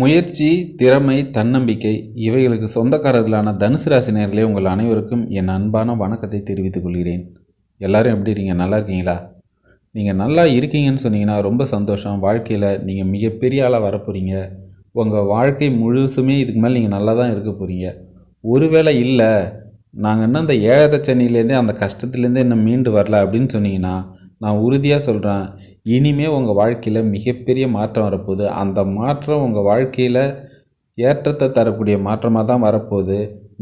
முயற்சி திறமை தன்னம்பிக்கை இவைகளுக்கு சொந்தக்காரர்களான தனுசு ராசி நேர்களே உங்கள் அனைவருக்கும் என் அன்பான வணக்கத்தை தெரிவித்துக் கொள்கிறேன். எல்லாரும் எப்படி இருக்கீங்க? நல்லா இருக்கீங்களா? நீங்கள் நல்லா இருக்கீங்கன்னு சொன்னீங்கன்னா ரொம்ப சந்தோஷம். வாழ்க்கையில் நீங்கள் மிகப்பெரிய ஆளாக வரப்போகிறீங்க உங்கள் வாழ்க்கை முழுசுமே இதுக்கு மேலே நீங்கள் நல்லா தான் இருக்க போகிறீங்க ஒருவேளை இல்லை நாங்கள் இன்னும் அந்த ஏழரை சென்னையிலேருந்தே அந்த கஷ்டத்துலேருந்தே இன்னும் மீண்டு வரல அப்படின்னு சொன்னீங்கன்னா நான் உறுதியாக சொல்கிறேன் இனிமே உங்கள் வாழ்க்கையில் மிகப்பெரிய மாற்றம் வரப்போகுது. அந்த மாற்றம் உங்கள் வாழ்க்கையில் ஏற்றத்தை தரக்கூடிய மாற்றமாக தான் வரப்போகுது.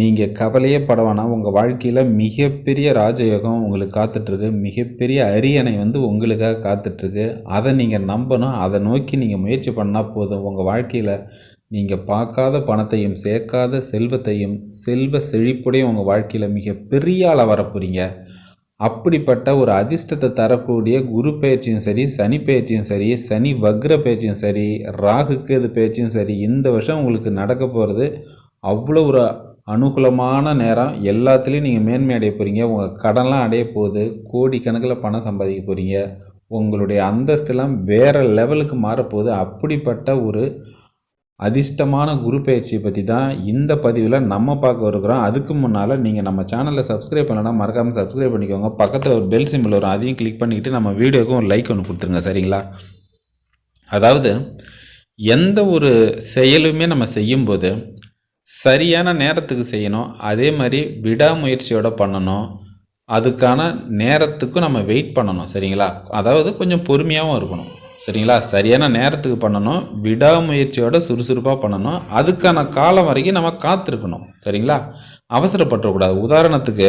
நீங்கள் கவலையே பட வேணாம். உங்கள் வாழ்க்கையில் மிகப்பெரிய ராஜயோகம் உங்களுக்கு காத்துட்ருக்கு. மிகப்பெரிய அரியணை வந்து உங்களுக்காக காத்துட்ருக்கு. அதை நீங்கள் நம்பணும். அதை நோக்கி நீங்கள் முயற்சி பண்ணால் போதும். உங்கள் வாழ்க்கையில் நீங்கள் பார்க்காத பணத்தையும் சேர்க்காத செல்வத்தையும் செல்வ செழிப்புடையும் உங்கள் வாழ்க்கையில் மிகப்பெரிய ஆளாக வரப்போகிறீங்க அப்படிப்பட்ட ஒரு அதிர்ஷ்டத்தை தரக்கூடிய குரு பயிற்சியும் சரி சனி பயிற்சியும் சரி சனி வக்ர பயிற்சியும் சரி ராகு கேது பயிற்சியும் சரி இந்த வருஷம் உங்களுக்கு நடக்க போகிறது அவ்வளோ ஒரு அனுகூலமான நேரம். எல்லாத்துலேயும் நீங்கள் மேன்மை அடைய போகிறீங்க உங்கள் கடன்லாம் அடைய போகுது. கோடிக்கணக்கில் பணம் சம்பாதிக்க போகிறீங்க உங்களுடைய அந்தஸ்தெல்லாம் வேறு லெவலுக்கு மாறப்போகுது. அப்படிப்பட்ட ஒரு அதிர்ஷ்டமான குரு பயிற்சியை பற்றி தான் இந்த பதிவில் நம்ம பார்க்க இருக்கிறோம் அதுக்கு முன்னால் நீங்கள் நம்ம சேனலில் சப்ஸ்கிரைப் பண்ணலன்னா மறக்காமல் சப்ஸ்கிரைப் பண்ணிக்கோங்க. பக்கத்தில் ஒரு பெல் சிம்பிள் வரும். அதையும் கிளிக் பண்ணிக்கிட்டு நம்ம வீடியோக்கும் ஒரு லைக் ஒன்று கொடுத்துருங்க. சரிங்களா? அதாவது எந்த ஒரு செயலுமே நம்ம செய்யும்போது சரியான நேரத்துக்கு செய்யணும். அதே மாதிரி விடாமுயற்சியோடு பண்ணணும். அதுக்கான நேரத்துக்கும் நம்ம வெயிட் பண்ணணும். சரிங்களா? அதாவது கொஞ்சம் பொறுமையாகவும் இருக்கணும். சரிங்களா? சரியான நேரத்துக்கு பண்ணணும். விடாமுயற்சியோட சுறுசுறுப்பாக பண்ணணும். அதுக்கான காலம் வரைக்கும் நம்ம காத்திருக்கணும். சரிங்களா? அவசரப்பட்டுறக்கூடாது. உதாரணத்துக்கு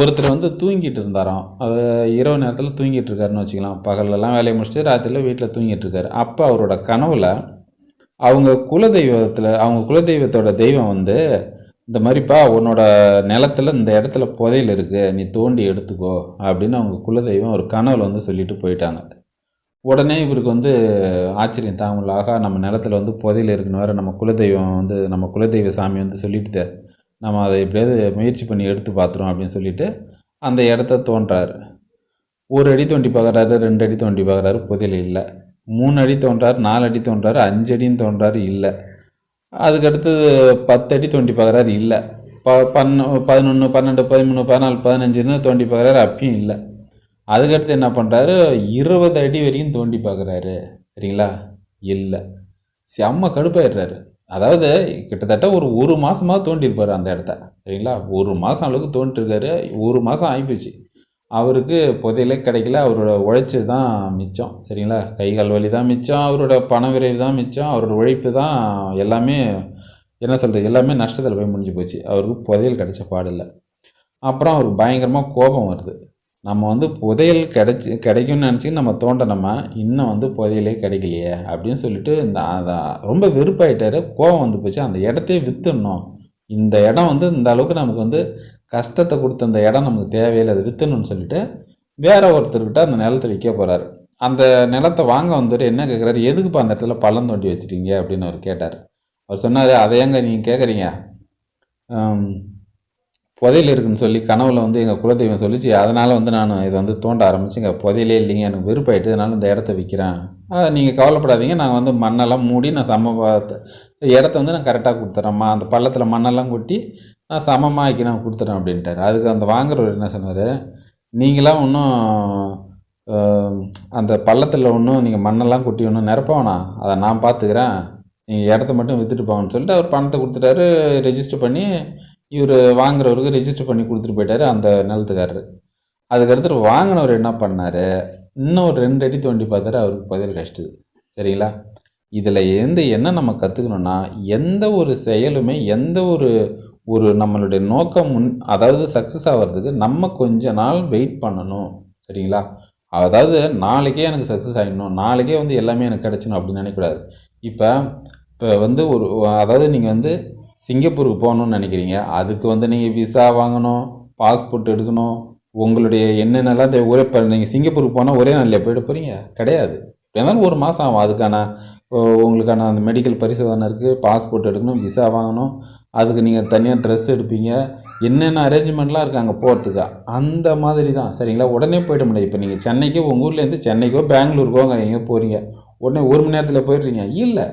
ஒருத்தர் வந்து தூங்கிட்டு இருந்தாராம். அது இரவு நேரத்தில் தூங்கிட்டு இருக்காருன்னு வச்சுக்கலாம். பகல்லலாம் வேலையை முடிச்சுட்டு ராத்திரியில் வீட்டில் தூங்கிட்டு இருக்காரு. அப்போ அவரோட கனவுல அவங்க குலதெய்வத்தில் அவங்க குலதெய்வத்தோட தெய்வம் வந்து இந்த மாதிரிப்பா உன்னோட நிலத்துல இந்த இடத்துல புதையல் இருக்குது நீ தோண்டி எடுத்துக்கோ அப்படின்னு அவங்க குலதெய்வம் ஒரு கனவுல வந்து சொல்லிட்டு போயிட்டாங்க. உடனே இவருக்கு வந்து ஆச்சரியம். தாங்கல நம்ம நிலத்துல வந்து புதையல் இருக்குன்னு வேறு நம்ம குலதெய்வம் வந்து நம்ம குலதெய்வ சாமி வந்து சொல்லிட்டு நம்ம அதை எப்படியாவது முயற்சி பண்ணி எடுத்து பார்த்துரும் அப்படின்னு சொல்லிட்டு அந்த இடத்த தோன்றாரு. ஒரு அடி தோண்டி பார்க்குறாரு ரெண்டு அடி தோண்டி பார்க்குறாரு புதையல் இல்லை. மூணு அடி தோன்றாரு நாலு அடி தோன்றாரு அஞ்சு அடின்னு தோன்றாரு இல்லை. அதுக்கடுத்து பத்து அடி தோண்டி பார்க்குறாரு இல்லை. ப பன்னு பதினொன்று பன்னெண்டு பதிமூணு பதினாலு பதினஞ்சுன்னு தோண்டி பார்க்குறாரு அப்பயும் இல்லை. அதுக்கடுத்து என்ன பண்ணுறாரு இருபது அடி வரைக்கும் தோண்டி பார்க்குறாரு சரிங்களா? இல்லை. செம்ம கடுப்பாயிடுறாரு. அதாவது கிட்டத்தட்ட ஒரு ஒரு மாதமாக தோண்டியிருப்பார் அந்த இடத்த. சரிங்களா? ஒரு மாதம் அளவுக்கு தோண்டிருக்காரு. ஒரு மாதம் ஆகிப்போச்சு அவருக்கு புதையலே கிடைக்கல. அவரோட உழைச்சி தான் மிச்சம். சரிங்களா? கை கால் வலி தான் மிச்சம். அவரோட பண விரைவு தான் மிச்சம். அவரோட உழைப்பு தான் எல்லாமே என்ன சொல்கிறது எல்லாமே நஷ்டத்தில் போய் முடிஞ்சு போச்சு. அவருக்கு புதையல் கிடைச்ச பாடில்லை அப்புறம் அவருக்கு பயங்கரமாக கோபம் வருது. நம்ம வந்து புதையல் கிடைச்சி கிடைக்கும்னு நினச்சி நம்ம தோண்டனோமா இன்னும் வந்து புதையலே கிடைக்கலையே அப்படின்னு சொல்லிட்டு இந்த அதை ரொம்ப வெறுப்பாயிட்டாரு. கோபம் வந்து போச்சு. அந்த இடத்தையே விற்றுடணும் இந்த இடம் வந்து இந்த அளவுக்கு நமக்கு வந்து கஷ்டத்தை கொடுத்த அந்த இடம் நமக்கு தேவையில்லை. அதை விற்றுணும்னு சொல்லிட்டு வேற ஒருத்தர்கிட்ட அந்த நிலத்தை விற்க போகிறாரு அந்த நிலத்தை வாங்க வந்துட்டு என்ன கேட்குறாரு எதுக்குப்பா அந்த இடத்துல பள்ளம் தோண்டி வச்சுட்டீங்க? அப்படின்னு அவர் கேட்டார். அவர் சொன்னார் அதை ஏங்க நீங்கள் கேட்குறீங்க புதையல் இருக்குன்னு சொல்லி கனவுல வந்து எங்கள் குலதெய்வம் சொல்லிச்சு அதனால் வந்து நான் இதை வந்து தோண்ட ஆரம்பிச்சு இங்கே புதையலே இல்லைங்க எனக்கு வெறுப்பாயிட்டு அதனால் இந்த இடத்த விற்கிறேன் அதை நீங்கள் கவலைப்படாதீங்க நான் வந்து மண்ணெல்லாம் மூடி நான் சமபத்தை இடத்த வந்து நான் கரெக்டாக கொடுத்துட்றேம்மா அந்த பள்ளத்தில் மண்ணெல்லாம் கொட்டி நான் சமமாக்கி நான் கொடுத்துட்றேன் அப்படின்ட்டார். அதுக்கு அந்த வாங்குறவர் என்ன சொன்னார் நீங்களாம் ஒன்றும் அந்த பள்ளத்தில் ஒன்றும் நீங்கள் மண்ணெல்லாம் கொட்டி ஒன்றும் நிரப்ப அதை நான் பார்த்துக்கிறேன் நீங்கள் இடத்த மட்டும் விற்றுட்டு போங்கன்னு சொல்லிட்டு அவர் பணத்தை கொடுத்துட்டாரு ரெஜிஸ்டர் பண்ணி இவர் வாங்குறவருக்கு ரெஜிஸ்டர் பண்ணி கொடுத்துட்டு போயிட்டாரு அந்த நிலத்துக்காரரு. அதுக்கடுத்து வாங்கினவர் என்ன பண்ணார்? இன்னும் ஒரு ரெண்டு அடி தோண்டி பார்த்தாரு அவருக்கு பதில் கஷ்டது சரிங்களா? இதில் இருந்து என்ன நம்ம கற்றுக்கணுன்னா எந்த ஒரு செயலுமே எந்த ஒரு ஒரு நம்மளுடைய நோக்கம் முன் அதாவது சக்ஸஸ் ஆகிறதுக்கு நம்ம கொஞ்ச நாள் வெயிட் பண்ணணும். சரிங்களா? அதாவது நாளைக்கே எனக்கு சக்ஸஸ் ஆகிடணும் நாளைக்கே வந்து எல்லாமே எனக்கு கிடச்சிடும் அப்படின்னு நினைக்கக்கூடாது. இப்போ இப்போ வந்து ஒரு அதாவது நீங்கள் வந்து சிங்கப்பூருக்கு போகணுன்னு நினைக்கிறீங்க? அதுக்கு வந்து நீங்கள் விசா வாங்கணும் பாஸ்போர்ட் எடுக்கணும் உங்களுடைய என்னென்னலாம் தேவை ஒரே இப்போ நீங்கள் சிங்கப்பூருக்கு போனால் ஒரே நாளில் போயிட போகிறீங்க கிடையாது. இருந்தாலும் ஒரு மாதம் ஆகும். அதுக்கான உங்களுக்கான அந்த மெடிக்கல் பரிசோதனை இருக்குது பாஸ்போர்ட் எடுக்கணும் விசா வாங்கணும். அதுக்கு நீங்கள் தனியாக ட்ரெஸ் எடுப்பீங்க. என்னென்ன அரேஞ்ச்மெண்ட்லாம் இருக்குது அங்கே போகிறதுக்கு அந்த மாதிரி தான். சரிங்களா? உடனே போயிட முடியாது. இப்போ நீங்கள் சென்னைக்கோ உங்கள் ஊர்லேருந்து சென்னைக்கோ பெங்களூருக்கோ அங்கே எங்கேயோ போகிறீங்க உடனே ஒரு மணி நேரத்தில் போயிடுறீங்க. இல்லை.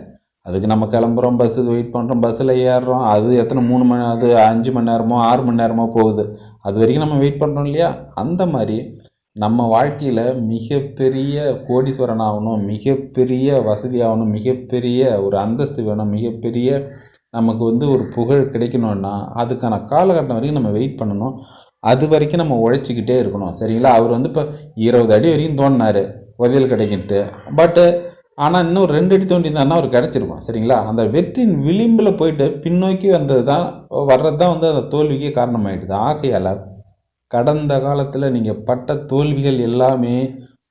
அதுக்கு நம்ம கிளம்புறோம் பஸ்ஸுக்கு வெயிட் பண்ணுறோம் பஸ்ஸில் ஏறுறோம். அது எத்தனை மூணு மணி அது அஞ்சு மணி நேரமோ ஆறு மணி நேரமோ போகுது. அது வரைக்கும் நம்ம வெயிட் பண்ணுறோம் இல்லையா? அந்த மாதிரி நம்ம வாழ்க்கையில் மிகப்பெரிய கோடீஸ்வரன் ஆகணும் மிகப்பெரிய வசதி ஆகணும் மிகப்பெரிய ஒரு அந்தஸ்து வேணும் மிகப்பெரிய நமக்கு வந்து ஒரு புகழ் கிடைக்கணும்னா அதுக்கான காலகட்டம் வரைக்கும் நம்ம வெயிட் பண்ணணும். அது வரைக்கும் நம்ம உழைச்சிக்கிட்டே இருக்கணும். சரிங்களா? அவர் வந்து இப்போ இருபது அடி வரைக்கும் தோணினார் உதவியல் கிடைக்கிட்டு பட்டு ஆனால் இன்னும் ரெண்டு அடி தோண்டி அவர் கிடச்சிருக்கும் சரிங்களா? அந்த வெற்றியின் விளிம்பில் போயிட்டு பின்னோக்கி வந்தது தான் வர்றது தான் வந்து அந்த தோல்விக்கு காரணமாயிடுது. ஆகையால் கடந்த காலத்தில் நீங்கள் பட்ட தோல்விகள் எல்லாமே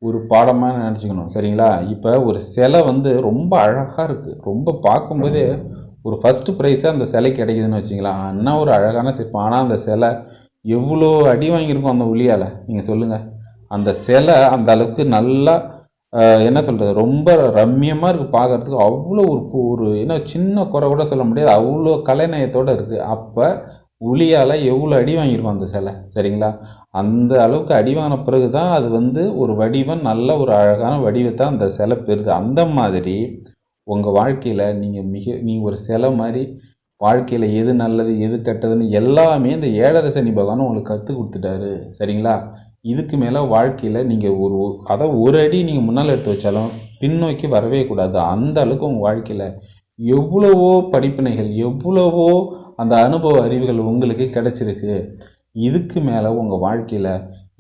ஒரு பாடமாக நினச்சிக்கணும் சரிங்களா? இப்போ ஒரு சிலை வந்து ரொம்ப அழகாக இருக்குது ரொம்ப பார்க்கும்போதே ஒரு ஃபஸ்ட்டு ப்ரைஸாக அந்த சிலை கிடைக்குதுன்னு வச்சிங்களா அண்ணா ஒரு அழகான சிற்பம். ஆனால் அந்த சிலை எவ்வளோ அடி வாங்கியிருக்கும் அந்த ஒளியால்? நீங்கள் சொல்லுங்கள் அந்த சிலை அந்த அளவுக்கு நல்லா என்ன சொல்கிறது ரொம்ப ரம்மியமாக இருக்குது பார்க்கறதுக்கு அவ்வளோ ஒரு ஒரு என்ன சின்ன குறை கூட சொல்ல முடியாது. அவ்வளோ கலைநயத்தோடு இருக்குது அப்போ உளியால் எவ்வளோ அடி வாங்கியிருக்கோம் அந்த சிலை சரிங்களா? அந்த அளவுக்கு அடி வாங்கின பிறகு தான் அது வந்து ஒரு வடிவம் நல்ல ஒரு அழகான வடிவத்தை அந்த சிலை பெறுது. அந்த மாதிரி உங்கள் வாழ்க்கையில் நீங்கள் மிக நீங்கள் ஒரு சிலை மாதிரி வாழ்க்கையில் எது நல்லது எது கெட்டதுன்னு எல்லாமே இந்த ஏழரை சனி பகவான் உங்களுக்கு கற்றுக் கொடுத்துட்டாரு சரிங்களா? இதுக்கு மேலே வாழ்க்கையில் நீங்கள் ஒரு அதை ஒரு அடி நீங்கள் முன்னால் எடுத்து வச்சாலும் பின்னோக்கி வரவே கூடாது. அந்த அளவுக்கு உங்கள் வாழ்க்கையில் எவ்வளவோ படிப்பினைகள் எவ்வளவோ அந்த அனுபவ அறிவுகள் உங்களுக்கு கிடைச்சிருக்கு. இதுக்கு மேலே உங்கள் வாழ்க்கையில்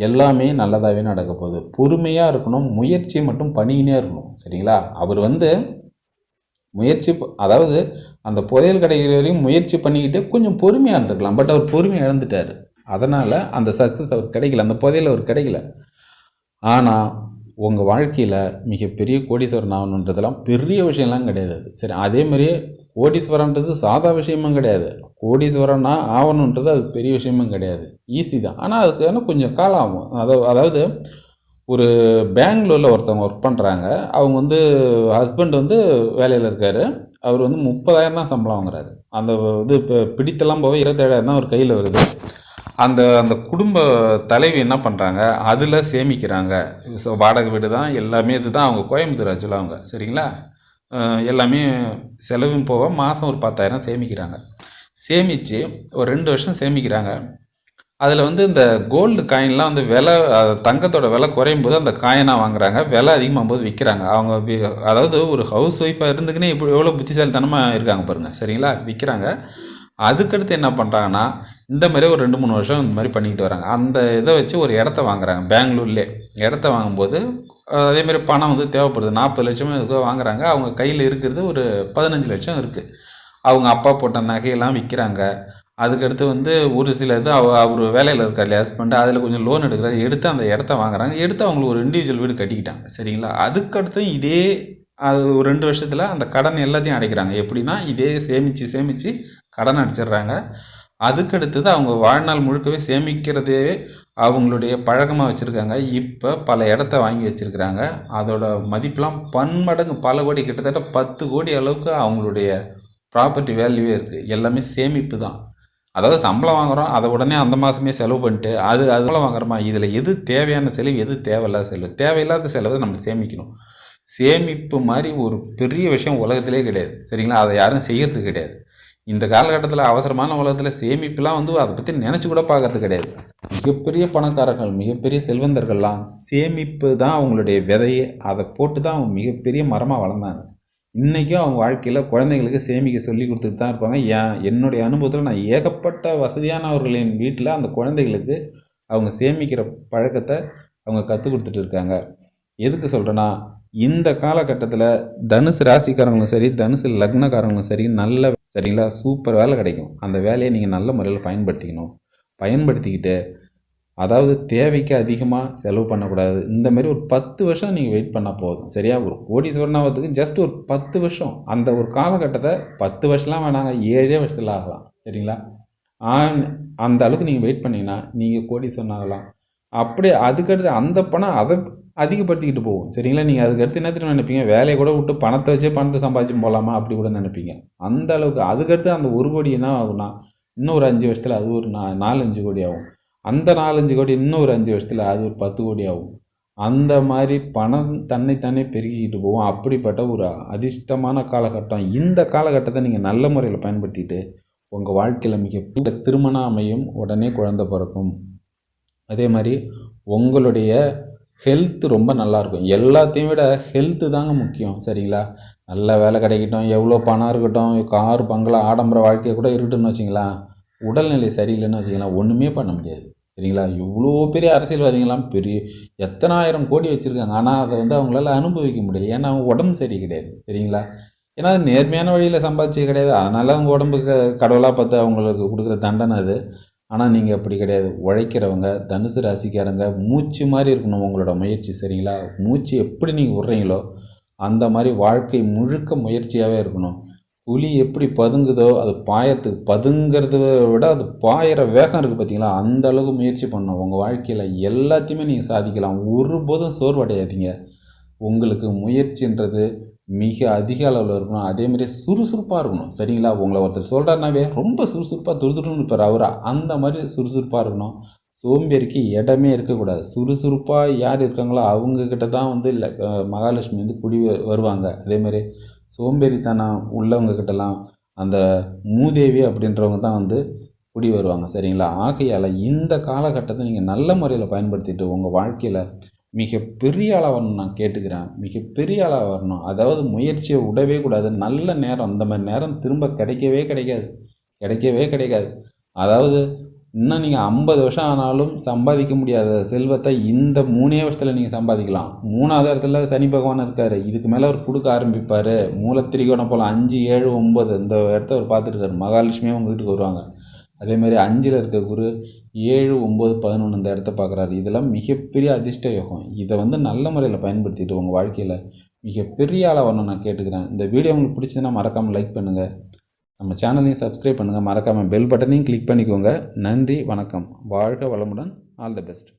எல்லாமே நல்லதாகவே நடக்க போகுது. பொறுமையாக இருக்கணும் முயற்சியை மட்டும் பண்ணிக்கினே இருக்கணும். சரிங்களா? அவர் வந்து முயற்சி அதாவது அந்த புதையல் கிடைக்கிற வரையும் முயற்சி பண்ணிக்கிட்டு கொஞ்சம் பொறுமையாக இருந்திருக்கலாம். பட் அவர் பொறுமை இழந்துட்டார். அதனால் அந்த சக்ஸஸ் அவர் கிடைக்கல அந்த புதையில் அவர் கிடைக்கல. ஆனால் உங்கள் வாழ்க்கையில் மிகப்பெரிய கோடீஸ்வரன் ஆகணுன்றதெல்லாம் பெரிய விஷயம்லாம் கிடையாது சரி அதே மாதிரியே கோடீஸ்வரன்றது சாதா விஷயமும் கிடையாது. கோடீஸ்வரனா ஆகணுன்றது அது பெரிய விஷயமும் கிடையாது. ஈஸி தான். ஆனால் அதுக்கான கொஞ்சம் காலம் ஆகும். அதாவது அதாவது ஒரு பெங்களூரில் ஒருத்தவங்க ஒர்க் பண்ணுறாங்க அவங்க வந்து ஹஸ்பண்ட் வந்து வேலையில் இருக்கார். அவர் வந்து முப்பதாயிரம் தான் சம்பளம் வாங்குறாரு. அந்த இது இப்போ பிடித்தெல்லாம் போக இருபத்தேழாயிரம் தான் அவர் கையில் வருது. அந்த அந்த குடும்ப தலைவி என்ன பண்ணுறாங்க அதில் சேமிக்கிறாங்க. ஸோ வாடகை வீடு தான் எல்லாமே இதுதான் அவங்க கோயம்புத்தூர் ஆக்சுவலாக அவங்க. சரிங்களா? எல்லாமே செலவும் போக மாதம் ஒரு பத்தாயிரம் சேமிக்கிறாங்க. சேமித்து ஒரு ரெண்டு வருஷம் சேமிக்கிறாங்க. அதில் வந்து இந்த கோல்டு காயின்லாம் வந்து விலை தங்கத்தோட விலை குறையும் போது அந்த காயினாக வாங்குறாங்க. விலை அதிகமாகும் போது விற்கிறாங்க அவங்க அதாவது ஒரு ஹவுஸ் ஒய்ஃபாக இருந்துக்குன்னே இப்போ எவ்வளோ புத்திசாலித்தனமாக இருக்காங்க பாருங்கள் சரிங்களா? விற்கிறாங்க அதுக்கடுத்து என்ன பண்ணுறாங்கன்னா இந்த மாதிரி ஒரு ரெண்டு மூணு வருஷம் இந்த மாதிரி பண்ணிக்கிட்டு வராங்க. அந்த இதை வச்சு ஒரு இடத்த வாங்குறாங்க பெங்களூர்லேயே. இடத்த வாங்கும்போது அதேமாரி பணம் வந்து தேவைப்படுது. நாற்பது லட்சமும் இதுக்காக வாங்குறாங்க. அவங்க கையில் இருக்கிறது ஒரு பதினஞ்சு லட்சம் இருக்குது அவங்க அப்பா போட்ட நகையெல்லாம் விற்கிறாங்க அதுக்கடுத்து வந்து ஒரு சில இது அவ அவர் வேலையில் இருக்கார் இல்லையா ஹஸ்பண்ட் அதில் கொஞ்சம் லோன் எடுக்கிறாரு. எடுத்து அந்த இடத்த வாங்குறாங்க. எடுத்து அவங்களுக்கு ஒரு இண்டிவிஜுவல் வீடு கட்டிக்கிட்டாங்க. சரிங்களா? அதுக்கடுத்து இதே அது ஒரு ரெண்டு வருஷத்தில் அந்த கடன் எல்லாத்தையும் அடைக்கிறாங்க. எப்படின்னா இதே சேமித்து சேமித்து கடன் அடைச்சிடுறாங்க. அதுக்கடுத்தது அவங்க வாழ்நாள் முழுக்கவே சேமிக்கிறதே அவங்களுடைய பழக்கமாக வச்சுருக்காங்க. இப்போ பல இடத்த வாங்கி வச்சுருக்கிறாங்க. அதோட மதிப்பெலாம் பன்மடங்கு பல கோடி கிட்டத்தட்ட பத்து கோடி அளவுக்கு அவங்களுடைய ப்ராப்பர்ட்டி வேல்யூவே இருக்குது எல்லாமே சேமிப்பு தான். அதாவது சம்பளம் வாங்குறோம் அதை உடனே அந்த மாதமே செலவு பண்ணிட்டு அது அது வாங்குறோமா? இதில் எது தேவையான செலவு எது தேவையில்லாத செலவு? தேவையில்லாத செலவை நம்ம சேமிக்கணும். சேமிப்பு மாதிரி ஒரு பெரிய விஷயம் உலகத்திலே கிடையாது. சரிங்களா? அதை யாரும் செய்கிறது கிடையாது. இந்த காலகட்டத்தில் அவசரமான உலகத்தில் சேமிப்புலாம் வந்து அதை பற்றி நினச்சி கூட பார்க்கறது கிடையாது. மிகப்பெரிய பணக்காரர்கள் மிகப்பெரிய செல்வந்தர்கள்லாம் சேமிப்பு தான் அவங்களுடைய விதையை. அதை போட்டு தான் அவங்க மிகப்பெரிய மரமாக வளர்ந்தாங்க. இன்றைக்கும் அவங்க வாழ்க்கையில் குழந்தைங்களுக்கு சேமிக்க சொல்லி கொடுத்துட்டு தான் இருப்பாங்க. ஏன்? என்னுடைய அனுபவத்தில் நான் ஏகப்பட்ட வசதியானவர்களின் வீட்டில் அந்த குழந்தைகளுக்கு அவங்க சேமிக்கிற பழக்கத்தை அவங்க கற்றுக் கொடுத்துட்டு இருக்காங்க. எதுக்கு சொல்கிறேன்னா இந்த காலகட்டத்தில் தனுசு ராசிக்காரங்களும் சரி தனுசு லக்னக்காரங்களும் சரி நல்ல சரிங்களா? சூப்பர் வேலை கிடைக்கும். அந்த வேலையை நீங்கள் நல்ல முறையில் பயன்படுத்திக்கணும். பயன்படுத்திக்கிட்டு அதாவது தேவைக்கு அதிகமாக செலவு பண்ணக்கூடாது. இந்த மாதிரி ஒரு பத்து வருஷம் நீங்கள் வெயிட் பண்ணால் போதும். சரியா? ஒரு கோடீஸ்வரன் ஆகிறதுக்கு ஜஸ்ட் ஒரு பத்து வருஷம். அந்த ஒரு காலகட்டத்தை பத்து வருஷம்லாம் வேணாங்க. ஏழே வருஷத்தில் ஆகலாம். சரிங்களா? ஆன் அந்த அளவுக்கு நீங்கள் வெயிட் பண்ணிங்கன்னா நீங்கள் கோடீஸ்வரன் ஆகலாம் அப்படியே அதுக்கடுத்து அந்த பணம் அதை அதிகப்படுத்திக்கிட்டு போகும். சரிங்களா? நீங்கள் அதுக்கடுத்து என்ன தெரியுமா நினைப்பீங்க? வேலையை கூட விட்டு பணத்தை வச்சே பணத்தை சம்பாதிச்சு போகலாமா அப்படி கூட நினைப்பீங்க. அந்த அளவுக்கு அதுக்கடுத்து அந்த ஒரு கோடி என்ன ஆகும்னா இன்னும் ஒரு அஞ்சு வருஷத்தில் அது ஒரு நா நாலஞ்சு கோடி ஆகும். அந்த நாலஞ்சு கோடி இன்னும் ஒரு அஞ்சு வருஷத்தில் அது ஒரு பத்து கோடி ஆகும். அந்த மாதிரி பணம் தன்னைத்தானே பெருகிக்கிட்டு போவோம் அப்படிப்பட்ட ஒரு அதிர்ஷ்டமான காலகட்டம். இந்த காலகட்டத்தை நீங்கள் நல்ல முறையில் பயன்படுத்திட்டு உங்கள் வாழ்க்கையில் மிக திருமணம் அமையும். உடனே குழந்தை பிறக்கும். அதே மாதிரி உங்களுடைய ஹெல்த் ரொம்ப நல்லாயிருக்கும் எல்லாத்தையும் விட ஹெல்த்து தாங்க முக்கியம் சரிங்களா? நல்ல வேலை கிடைக்கட்டும் எவ்வளோ பணம் இருக்கட்டும் கார் பங்களா ஆடம்பர வாழ்க்கையை கூட இருக்கட்டும்னு வச்சிங்களா உடல்நிலை சரியில்லைன்னு வச்சிங்களேன் ஒன்றுமே பண்ண முடியாது சரிங்களா? இவ்வளோ பெரிய அரசியல்வாதிகளாம் பெரிய எத்தனாயிரம் கோடி வச்சுருக்காங்க. ஆனால் அதை வந்து அவங்களால அனுபவிக்க முடியல. ஏன்னா அவங்க உடம்பு சரி கிடையாது சரிங்களா? ஏன்னா அது நேர்மையான வழியில் சம்பாதிச்சது கிடையாது. அதனால் அவங்க உடம்புக்கு கடவுளாக பார்த்து அவங்களுக்கு கொடுக்குற தண்டனை அது. ஆனால் நீங்கள் அப்படி கிடையாது. உழைக்கிறவங்க தனுசு ராசிக்காரங்க மூச்சு மாதிரி இருக்கணும் உங்களோட முயற்சி சரிங்களா? மூச்சு எப்படி நீங்கள் விட்றீங்களோ அந்த மாதிரி வாழ்க்கை முழுக்க முயற்சியாகவே இருக்கணும். புலி எப்படி பதுங்குதோ அது பாயத்துக்கு பதுங்கிறத விட அது பாயிற வேகம் இருக்குது பார்த்தீங்களா அந்த அளவுக்கு முயற்சி பண்ணணும். உங்கள் வாழ்க்கையில் எல்லாத்தையுமே நீங்கள் சாதிக்கலாம். ஒருபோதும் சோர்வடையாதீங்க. உங்களுக்கு முயற்சின்றது மிக அதிக அளவில் இருக்கணும். அதேமாரி சுறுசுறுப்பாக இருக்கணும். சரிங்களா? உங்களை ஒருத்தர் சொல்கிறாருனாவே ரொம்ப சுறுசுறுப்பாக துருதுருன்னு இருப்பார். அவரா அந்த மாதிரி சுறுசுறுப்பாக இருக்கணும். சோம்பேறிக்கு இடமே இருக்கக்கூடாது. சுறுசுறுப்பாக யார் இருக்காங்களோ அவங்கக்கிட்ட தான் வந்து இல்லை மகாலட்சுமி வந்து குடி வருவாங்க. அதேமாதிரி சோம்பேறித்தனம் உள்ளவங்கக்கிட்டலாம் அந்த மூதேவி அப்படின்றவங்க தான் வந்து குடி வருவாங்க. சரிங்களா? ஆகையால் இந்த காலகட்டத்தை நீங்கள் நல்ல முறையில் பயன்படுத்திட்டு உங்கள் வாழ்க்கையில் மிக பெரிய ஆளாக வரணும் நான் கேட்டுக்கிறேன். மிக பெரிய ஆளாக வரணும். அதாவது முயற்சியை விடவே கூடாது. நல்ல நேரம். அந்த மாதிரி நேரம் திரும்ப கிடைக்கவே கிடைக்காது. கிடைக்கவே கிடைக்காது. அதாவது இன்னும் நீங்கள் ஐம்பது வருஷம் ஆனாலும் சம்பாதிக்க முடியாத செல்வத்தை இந்த மூணே வருஷத்தில் நீங்கள் சம்பாதிக்கலாம். மூணாவது இடத்துல சனி பகவான் இருக்கார். இதுக்கு மேலே அவர் கொடுக்க ஆரம்பிப்பார். மூலத்திரிகோணம் போல் அஞ்சு ஏழு ஒம்பது இந்த இடத்த அவர் பார்த்துருக்காரு இருக்காரு. மகாலட்சுமியும் உங்கள் வீட்டுக்கு வருவாங்க. அதேமாதிரி அஞ்சில் இருக்க குரு ஏழு ஒம்பது பதினொன்று இந்த இடத்த பார்க்குறாரு. இதெல்லாம் மிகப்பெரிய அதிர்ஷ்ட யோகம். இதை வந்து நல்ல முறையில் பயன்படுத்திட்டு உங்கள் வாழ்க்கையில் மிகப்பெரிய ஆளாக வரணும் நான் கேட்டுக்கிறேன். இந்த வீடியோ உங்களுக்கு பிடிச்சதுன்னா மறக்காமல் லைக் பண்ணுங்கள் நம்ம சேனலையும் சப்ஸ்கிரைப் பண்ணுங்கள் மறக்காமல் பெல் பட்டனையும் கிளிக் பண்ணிக்கோங்க. நன்றி வணக்கம். வாழ்க வளமுடன். All the best